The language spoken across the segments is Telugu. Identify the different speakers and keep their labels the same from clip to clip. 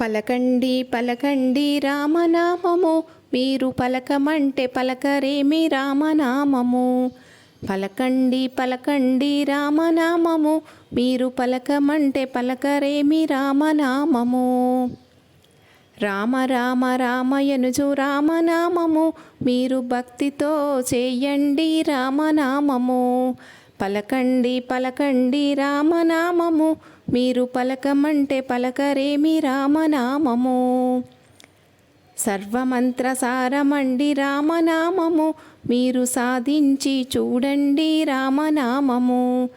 Speaker 1: పలకండి పలకండి రామనామము. మీరు పలకమంటే పలకరేమి రామనామము? పలకండి పలకండి రామనామము. మీరు పలకమంటే పలకరేమి రామనామము? రామ రామ రామయనుజు రామనామము. మీరు భక్తితో చేయండి రామనామము. పలకండి పలకండి రామనామము. మీరు పలకమంటే పలకరేమి రామనామము? సర్వమంత్రసారమండి రామనామము మీరు సాధించి చూడండి రామనామము.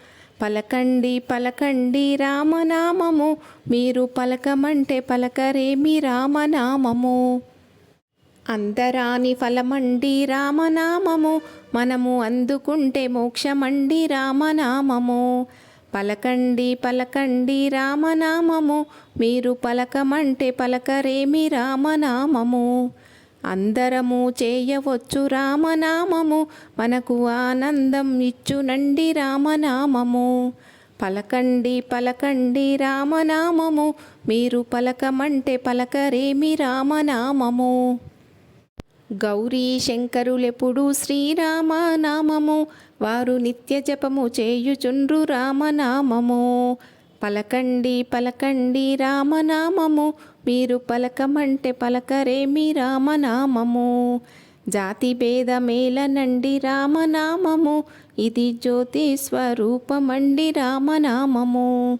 Speaker 1: పలకండి పలకండి రామనామము మీరు పలకమంటే పలకరేమి రామనామము? అందరాని ఫలమండి రామనామము మనము అందుకుంటే మోక్షమండి రామనామము. పలకండి పలకండి రామనామము. మీరు పలకమంటే పలకరేమి రామనామము? అందరము చేయవచ్చు రామనామము. మనకు ఆనందం ఇచ్చునండి రామనామము. పలకండి పలకండి రామనామము. మీరు పలకమంటే పలకరేమి రామనామము? గౌరీ శంకరులెప్పుడు శ్రీరామనామము వారు నిత్య జపము చేయుచుండ్రు రామనామము. పలకండి పలకండి రామనామము మీరు పలకమంటే పలకరేమి రామనామము. జాతి భేదమేలనండి రామనామము ఇది జ్యోతి స్వరూపమండి రామనామము.